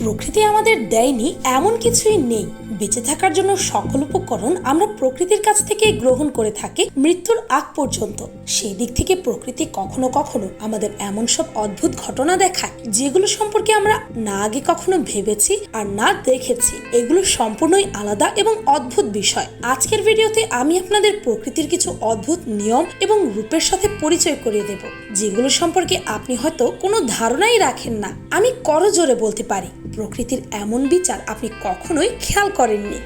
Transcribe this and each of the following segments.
প্রকৃতি আমাদের দেয়নি, এমন কিছুই নেই। বেঁচে থাকার জন্য সকল উপকরণ আমরা প্রকৃতির কাছ থেকে গ্রহণ করে থাকি মৃত্যুর আগ পর্যন্ত। সেই দিক থেকে প্রকৃতি কখনো কখনো আমাদের এমন সব অদ্ভুত ঘটনা দেখায়, যেগুলো সম্পর্কে আমরা না আগে কখনো ভেবেছি আর না দেখেছি। এগুলো সম্পূর্ণই আলাদা এবং অদ্ভুত বিষয়। আজকের ভিডিওতে আমি আপনাদের প্রকৃতির কিছু অদ্ভুত নিয়ম এবং রূপের সাথে পরিচয় করিয়ে দেব, যেগুলো সম্পর্কে আপনি হয়তো কোনো ধারণাই রাখেন না। আমি করজোরে বলতে পারি। প্রকৃতির এমন বিচার আপনি কখনোই খেয়াল করেননি।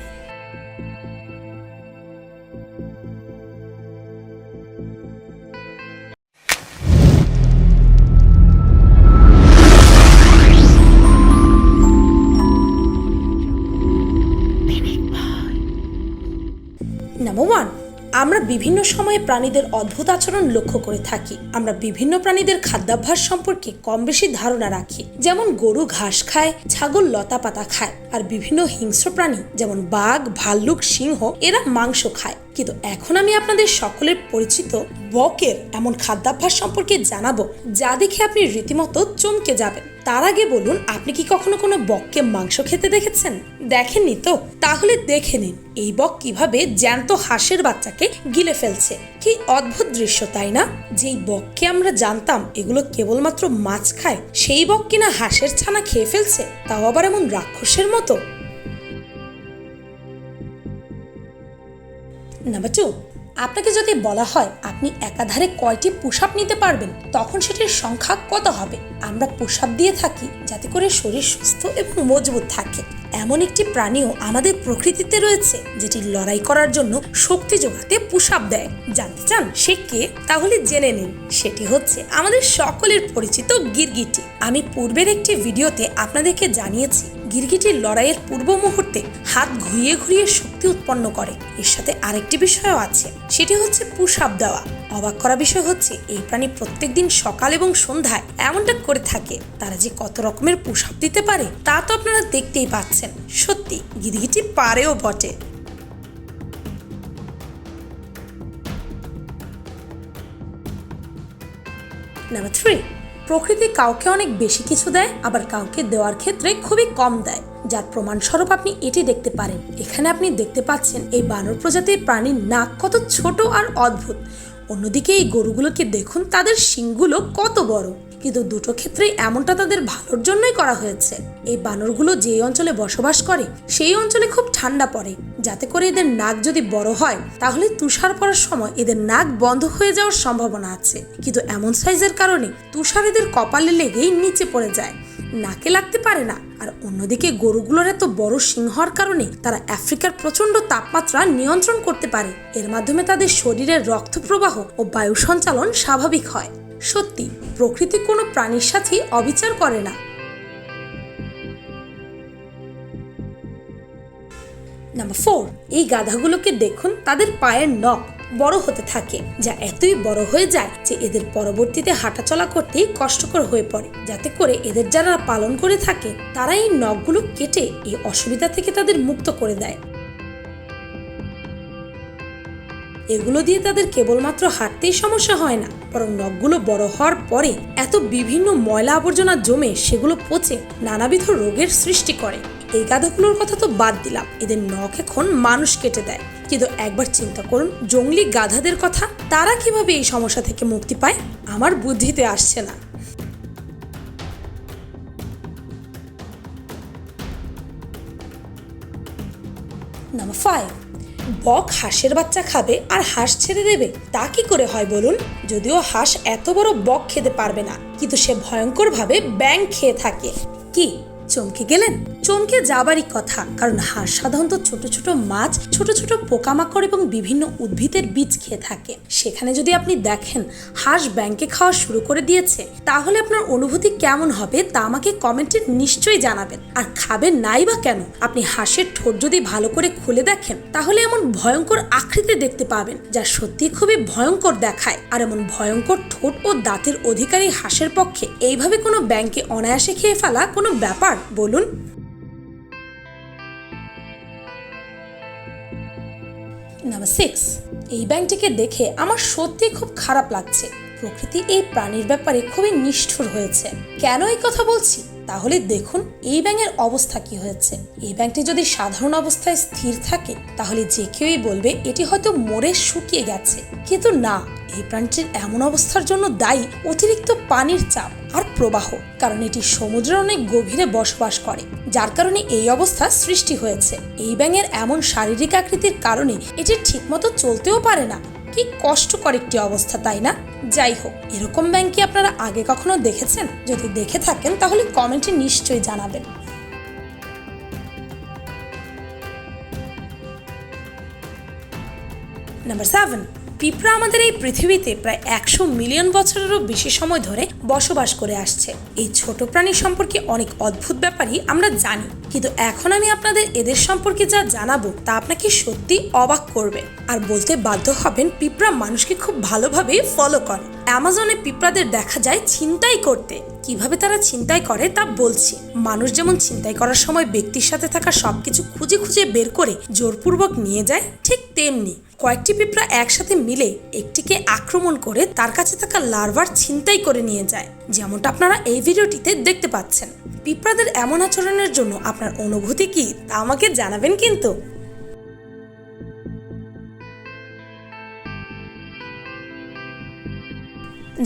আমরা বিভিন্ন সময়ে প্রাণীদের অদ্ভুত আচরণ লক্ষ্য করে থাকি। আমরা বিভিন্ন প্রাণীদের খাদ্যাভ্যাস সম্পর্কে কম বেশি ধারণা রাখি। যেমন গরু ঘাস খায়, ছাগল লতা পাতা খায়, আর বিভিন্ন হিংস্র প্রাণী, যেমন বাঘ, ভাল্লুক, সিংহ, এরা মাংস খায়। কিন্তু এখন আমি আপনাদের সকলের পরিচিত বকের এমন খাদ্যাভ্যাস সম্পর্কে জানাব, যা দেখে আপনি রীতিমতো চমকে যাবেন। তার আগে বলুন, আপনি কি কখনো কোনো বককে মাংস খেতে দেখেছেন? দেখেননি তো? তাহলে দেখে নিন, এই বক কীভাবে জ্যান্ত হাঁসের বাচ্চাকে গিলে ফেলছে। কি অদ্ভুত দৃশ্য, তাই না? যেই বককে আমরা জানতাম এগুলো কেবলমাত্র মাছ খায়, সেই বক কিনা হাঁসের ছানা খেয়ে ফেলছে? তাও আবার এমন রাক্ষসের মতো? নাম্বার টু আপনাকে যদি বলা হয় আপনি একাধারে কয়টি পুশ আপ নিতে পারবেন, তখন সেটির সংখ্যা কত হবে? আমরা পুশ দিয়ে থাকি যাতে করে শরীর সুস্থ এবং মজবুত থাকে। এমন একটি প্রাণীও আমাদের প্রকৃতিতে রয়েছে, যেটি লড়াই করার জন্য শক্তি যোগাতে পুশ আপ দেয়। জানতে চান সে কে? তাহলে জেনে নিন, সেটি হচ্ছে আমাদের সকলের পরিচিত গিরগিটি। আমি পূর্বের একটি ভিডিওতে আপনাদেরকে জানিয়েছি গিরগিটির লড়াইয়ের পূর্ব মুহূর্তে হাত ঘুরিয়ে ঘুরিয়ে শক্তি উৎপন্ন করে। এর সাথে আরেকটি বিষয়ও আছে, সেটি হচ্ছে পুশ দেওয়া। অবাক করা বিষয় হচ্ছে, এই প্রাণী প্রত্যেক দিন সকাল এবং সন্ধ্যায় এমনটা করে থাকে। তারা যে কত রকমের পুশ দিতে পারে, তা তো আপনারা দেখতেই পাচ্ছেন। সত্যি, গিরগিটি পারেও বটে। নাম্বার থ্রি প্রকৃতি কাউকে অনেক বেশি কিছু দেয়, আবার কাউকে দেওয়ার ক্ষেত্রে খুবই কম দেয়। যার প্রমাণস্বরূপ আপনি এটি দেখতে পারেন। এখানে আপনি দেখতে পাচ্ছেন এই বানর প্রজাতির প্রাণীর নাক কত ছোট আর অদ্ভুত। অন্যদিকে এই গরুগুলোকে দেখুন, তাদের শিংগুলো কত বড়। কিন্তু দুটো ক্ষেত্রেই এমনটা তাদের ভালোর জন্যই করা হয়েছে। এই বানরগুলো যে অঞ্চলে বসবাস করে, সেই অঞ্চলে খুব ঠান্ডা পড়ে। যাতে করে এদের নাক যদি বড় হয়, তাহলে তুষার পড়ার সময় এদের নাক বন্ধ হয়ে যাওয়ার সম্ভাবনা আছে। কিন্তু এমন সাইজের কারণে তুষার এদের কপালে লেগেই নিচে পড়ে যায়। নাকে লাগতে পারে না। আর অন্যদিকে গরুগুলোর এত বড় সিংহর কারণে তারা আফ্রিকার প্রচণ্ড তাপমাত্রা নিয়ন্ত্রণ করতে পারে। এর মাধ্যমে তাদের শরীরের রক্ত প্রবাহ ও বায়ু সঞ্চালন স্বাভাবিক হয়। সত্যি, প্রকৃতি কোনো প্রাণীর সাথে অবিচার করে না। নাম্বার ফোর, এই গাধাগুলোকে দেখুন, তাদের পায়ের নখ বড় হতে থাকে, যা এতই বড় হয়ে যায় যে এদের পরবর্তীতে হাঁটাচলা করতেই কষ্টকর হয়ে পড়ে। যাতে করে এদের যারা পালন করে থাকে, তারা এই নখগুলো কেটে এই অসুবিধা থেকে তাদের মুক্ত করে দেয়। এগুলো দিয়ে তাদের কেবলমাত্র হাঁটতেই সমস্যা হয় না, বরং নখগুলো বড় হওয়ার পরে এত বিভিন্ন ময়লা আবর্জনা জমে সেগুলো পচে নানাবিধ রোগের সৃষ্টি করে। এই গাধাগুলোর কথা তো বাদ দিলাম, এদের নখ এখন মানুষ কেটে দেয়। কিন্তু একবার চিন্তা করুন, জঙ্গলি গাধাদের কথা, তারা কীভাবে এই সমস্যা থেকে মুক্তি পায়? আমার বুদ্ধিতে আসছে না। নাম্বার ফাইভ বক হাঁসের বাচ্চা খাবে আর হাঁস ছেড়ে দেবে? তা কি করে হয় বলুন? যদিও হাঁস এত বড় বক খেতে পারবে না, কিন্তু সে ভয়ঙ্করভাবে ব্যাং খেয়ে থাকে। কি? চমকে গেলেন। চমকে যাবারই কথা, কারণ হাঁস সাধারণত ছোট ছোট মাছ, ছোট ছোট পোকামাকড় এবং বিভিন্ন উদ্ভিদের বীজ খেয়ে থাকে। সেখানে যদি আপনি দেখেন হাঁস ব্যাংকে খাওয়া শুরু করে দিয়েছে, তাহলে আপনার অনুভূতি কেমন হবে তা আমাকে কমেন্টে নিশ্চয়ই জানাবেন। আর খাবেন নাই বা কেন? আপনি হাঁসের ঠোঁট যদি ভালো করে খুলে দেখেন, তাহলে এমন ভয়ঙ্কর আকৃতি দেখতে পাবেন, যা সত্যি খুবই ভয়ঙ্কর দেখায়। আর এমন ভয়ঙ্কর ঠোঁট ও দাঁতের অধিকারী হাঁসের পক্ষে এইভাবে কোনো ব্যাংকে অনায়াসে খেয়ে ফেলা কোনো ব্যাপার বলুন। নাম্বার সিক্স, এই ব্যাংকটিকে দেখে আমার সত্যি খুব খারাপ লাগছে। প্রকৃতি এই প্রাণীর ব্যাপারে খুবই নিষ্ঠুর হয়েছে। কেন এই কথা বলছি? তাহলে দেখুন এই ব্যাঙের অবস্থা কি হয়েছে। এই ব্যাংকটি যদি সাধারণ অবস্থায় স্থির থাকে, তাহলে যে কেউই বলবে এটি হয়তো মরে শুকিয়ে গেছে। কিন্তু না, এই প্রাণীটির এমন অবস্থার জন্য দায়ী অতিরিক্ত পানির চাপ আর প্রবাহ, কারণ এটি সমুদ্রের অনেক গভীরে বসবাস করে, যার কারণে এই অবস্থা সৃষ্টি হয়েছে। এই ব্যাঙের এমন শারীরিক আকৃতির কারণে এটি ঠিকমতো চলতেও পারে না। কি কষ্টকর একটি অবস্থা, তাই না? যাই হোক, এরকম ব্যাংক কি আপনারা আগে কখনো দেখেছেন? যদি দেখে থাকেন, তাহলে কমেন্টে নিশ্চয়ই জানাবেন। নাম্বার সেভেন পিঁপড়া আমাদের এই পৃথিবীতে প্রায় একশো মিলিয়ন বছরেরও বেশি সময় ধরে বসবাস করে আসছে। এই ছোট প্রাণী সম্পর্কে অনেক অদ্ভুত ব্যাপারই আমরা জানি। কিন্তু এখন আমি আপনাদের এদের সম্পর্কে যা জানাব তা আপনাকে সত্যি অবাক করবে। আর বলতে বাধ্য হবেন পিঁপড়া মানুষকে খুব ভালোভাবে ফলো করে। অ্যামাজনে পিঁপড়াদের দেখা যায় ছিনতাই করতে। কীভাবে তারা ছিনতাই করে তা বলছি। মানুষ যেমন ছিনতাই করার সময় ব্যক্তির সাথে থাকা সবকিছু খুঁজে খুঁজে বের করে জোরপূর্বক নিয়ে যায়, ঠিক তেমনি কয়েকটি পিঁপড়া একসাথে মিলে একটিকে আক্রমণ করে তার কাছে থাকা লার্ভার ছিনতাই করে নিয়ে যায়। যেমনটা আপনারা এই ভিডিওটিতে দেখতে পাচ্ছেন। পিঁপড়াদের এমন আচরণের জন্য আপনার অনুভূতি কি তা আমাকে জানাবেন কিন্তু।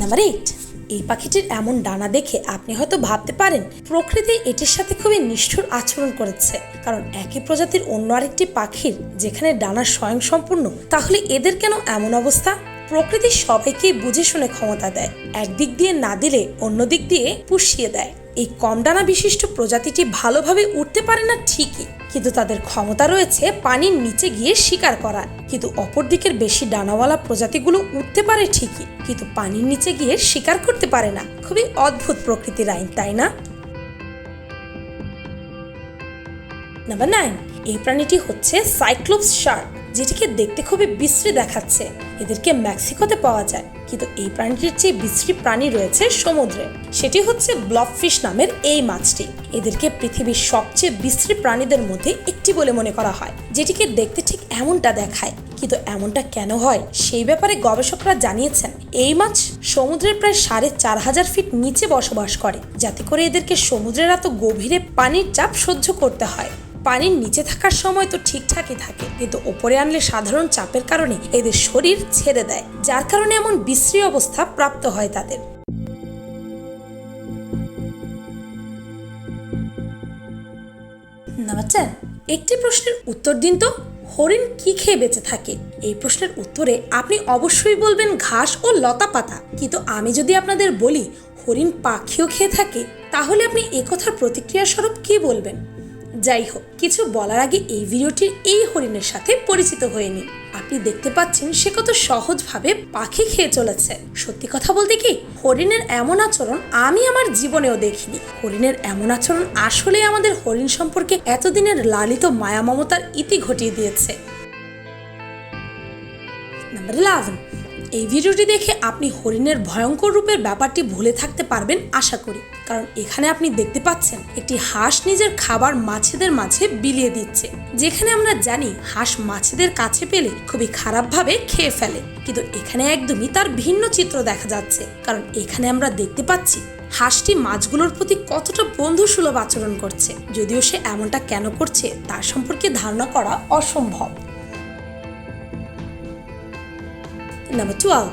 নাম্বার এইট এই পাখিটির এমন ডানা দেখে আপনি হয়তো ভাবতে পারেন, প্রকৃতি এটির সাথে খুবই নিষ্ঠুর আচরণ করেছে। কারণ একই প্রজাতির অন্য আরেকটি পাখির যেখানে ডানা স্বয়ংসম্পূর্ণ, তাহলে এদের কেন এমন অবস্থা? প্রকৃতি সবাইকে বুঝে শুনে ক্ষমতা দেয়, একদিক দিয়ে না দিলে অন্য দিক দিয়ে পুষিয়ে দেয়। এই কম ডানা বিশিষ্ট প্রজাতিটি ভালোভাবে উঠতে পারে না ঠিকই, কিন্তু তাদের ক্ষমতা রয়েছে পানির নিচে গিয়ে শিকার করার। কিন্তু অপর দিকের বেশি ডানাওয়ালা প্রজাতিগুলো উঠতে পারে ঠিকই, কিন্তু পানির নিচে গিয়ে শিকার করতে পারে না। খুবই অদ্ভুত প্রকৃতির আইন, তাই না? নাম্বার নাইন এই প্রাণীটি হচ্ছে সাইক্লোপস শার্ক যেটিকে দেখতে খুবই বিশ্রী দেখাচ্ছে। এদেরকে মেক্সিকোতে পাওয়া যায়। কিন্তু এই প্রাণীটির চেয়ে বিশ্রী প্রাণী রয়েছে সমুদ্রে। সেটি হচ্ছে ব্লবফিশ নামের এই মাছটি। এদেরকে পৃথিবীর সবচেয়ে বিশ্রী প্রাণীদের মধ্যে একটি বলে মনে করা হয়, যেটিকে দেখতে ঠিক এমনটা দেখায়। কিন্তু এমনটা কেন হয়, সেই ব্যাপারে গবেষকরা জানিয়েছেন। এই মাছ সমুদ্রের প্রায় সাড়ে চার হাজার ফিট নিচে বসবাস করে, যাতে করে এদেরকে সমুদ্রের এত গভীরে পানির চাপ সহ্য করতে হয়। পানির নিচে থাকার সময় তো ঠিকঠাকই থাকে, কিন্তু ওপরে আনলে সাধারণ চাপের কারণে এদের শরীর ছেড়ে দেয়, যার কারণে এমন বিশ্রী অবস্থা প্রাপ্ত হয় তাদের। নমস্কার একটি প্রশ্নের উত্তর দিন তো। হরিণ কি খেয়ে বেঁচে থাকে? এই প্রশ্নের উত্তরে আপনি অবশ্যই বলবেন ঘাস ও লতা পাতা। কিন্তু আমি যদি আপনাদের বলি, হরিণ পাখিও খেয়ে থাকে, তাহলে আপনি এ কথার প্রতিক্রিয়া স্বরূপ কি বলবেন? যাই হোক কিছু বলার আগে এই ভিডিওটির এই হরিণের সাথে পরিচিত হয়ে নিন। আপনি দেখতে পাচ্ছেন সে কত সহজভাবে পাখি খেয়ে চলেছে। সত্যি কথা বলতে কি, হরিণের এমন আচরণ আমি আমার জীবনেও দেখিনি। হরিণের এমন আচরণ আসলে আমাদের হরিণ সম্পর্কে এতদিনের লালিত মায়া মমতার ইতি ঘটিয়ে দিয়েছে। নাম্বার ইলেভেন এই ভিডিওটি দেখে আপনি হরিণের ভয়ঙ্কর রূপের ব্যাপারটি ভুলে থাকতে পারবেন আশা করি। কারণ এখানে আপনি দেখতে পাচ্ছেন, একটি হাঁস নিজের খাবার মাছেদের মাঝে বিলিয়ে দিচ্ছে। যেখানে আমরা জানি, হাঁস মাছেদের কাছে পেলে খুবই খারাপভাবে খেয়ে ফেলে। কিন্তু এখানে একদমই তার ভিন্ন চিত্র দেখা যাচ্ছে। কারণ এখানে আমরা দেখতে পাচ্ছি, হাঁসটি মাছগুলোর প্রতি কতটা বন্ধুসুলভ আচরণ করছে। যদিও সে এমনটা কেন করছে, তার সম্পর্কে ধারণা করা অসম্ভব। নাম্বার টুয়েলভ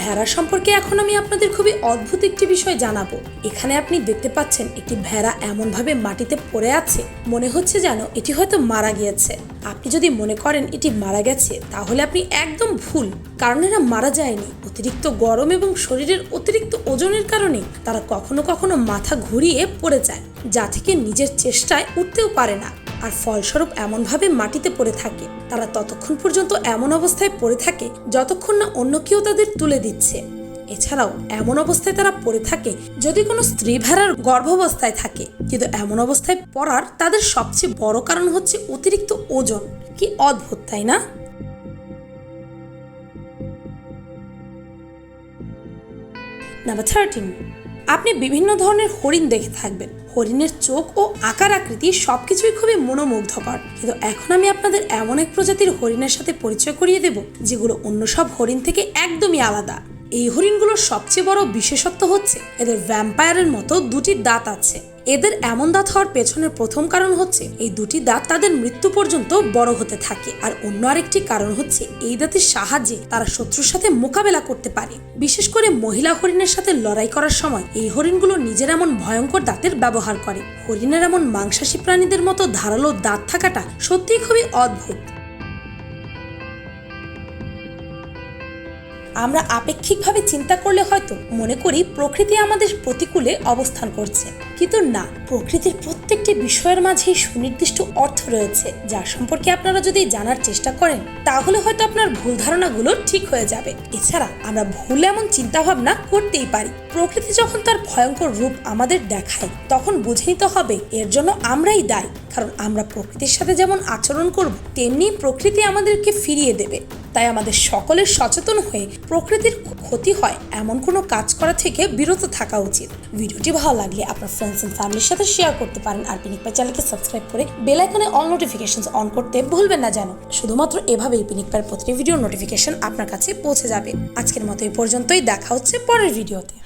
ভেড়া সম্পর্কে এখন আমি আপনাদের খুবই অদ্ভুত একটি বিষয় জানাব। এখানে আপনি দেখতে পাচ্ছেন একটি ভেড়া এমনভাবে মাটিতে পড়ে আছে, মনে হচ্ছে যেন এটি হয়তো মারা গিয়েছে। আপনি যদি মনে করেন এটি মারা গেছে, তাহলে আপনি একদম ভুল, কারণ এরা মারা যায়নি। অতিরিক্ত গরম এবং শরীরের অতিরিক্ত ওজনের কারণে তারা কখনো কখনো মাথা ঘুরিয়ে পড়ে যায়, যা থেকে নিজের চেষ্টায় উঠতেও পারে না। আর ফলস্বরূপ এমনভাবে মাটিতে পড়ে থাকে। তারা ততক্ষণ পর্যন্ত এমন অবস্থায় পড়ে থাকে যতক্ষণ না অন্য কেউ তাদের তুলে দিচ্ছে। এছাড়াও এমন অবস্থায় তারা পড়ে থাকে যদি কোনো স্ত্রী ভেড়ার গর্ভাবস্থায় থাকে। কিন্তু এমন অবস্থায় পড়ার তাদের সবচেয়ে বড় কারণ হচ্ছে অতিরিক্ত ওজন। কি অদ্ভুত, তাই না? নাম্বার থার্টিন আপনি বিভিন্ন ধরনের হরিণ দেখে থাকবেন। হরিণের চোখ ও আকার আকৃতি সব কিছুই খুবই মনোমুগ্ধকর। কিন্তু এখন আমি আপনাদের এমন এক প্রজাতির হরিণের সাথে পরিচয় করিয়ে দেব, যেগুলো অন্য সব হরিণ থেকে একদমই আলাদা। এই হরিণগুলোর সবচেয়ে বড় বিশেষত্ব হচ্ছে, এদের ভ্যাম্পায়ারের মতো দুটি দাঁত আছে। এদের এমন দাঁত হওয়ার পেছনের প্রথম কারণ হচ্ছে এই দুটি দাঁত তাদের মৃত্যু পর্যন্ত বড় হতে থাকে। আর অন্য আরেকটি কারণ হচ্ছে এই দাঁতের সাহায্যে তারা শত্রুর সাথে মোকাবেলা করতে পারে। বিশেষ করে মহিলা হরিণের সাথে লড়াই করার সময় এই হরিণগুলো নিজের এমন ভয়ঙ্কর দাঁতের ব্যবহার করে। হরিণের এমন মাংসাশী প্রাণীদের মতো ধারালো দাঁত থাকাটা সত্যিই খুবই অদ্ভুত। আমরা আপেক্ষিকভাবে চিন্তা করলে হয়তো মনে করি প্রকৃতি আমাদের প্রতিকূলে অবস্থান করছে। কিন্তু না, প্রকৃতির প্রত্যেকটি বিষয়ের মাঝেই সুনির্দিষ্ট অর্থ রয়েছে। যার সম্পর্কে আপনারা যদি জানার চেষ্টা করেন, তাহলে হয়তো আপনার ভুল ধারণাগুলো ঠিক হয়ে যাবে। এছাড়া আমরা ভুল এমন চিন্তা ভাবনা করতেই পারি। প্রকৃতি যখন তার ভয়ঙ্কর রূপ আমাদের দেখায়, তখন বুঝে নিতে হবে এর জন্য আমরাই দায়ী। কারণ আমরা প্রকৃতির সাথে যেমন আচরণ করব, তেমনি প্রকৃতি আমাদেরকে ফিরিয়ে দেবে। তাই আমাদের সকলের সচেতন হয়ে প্রকৃতির ক্ষতি হয় এমন কোনো কাজ করা থেকে বিরত থাকা উচিত। ভিডিওটি ভালো লাগলে আপনার ফ্রেন্ডস এন্ড ফ্যামিলির সাথে শেয়ার করতে পারেন আর পিনিক পাই চ্যানেলকে সাবস্ক্রাইব করে বেল আইকনে অল নোটিফিকেশন অন করতে ভুলবেন না যেন। শুধুমাত্র এভাবেই পিনিক পায়ের প্রতিটি ভিডিও নোটিফিকেশন আপনার কাছে পৌঁছে যাবে। আজকের মতো এই পর্যন্তই, দেখা হচ্ছে পরের ভিডিওতে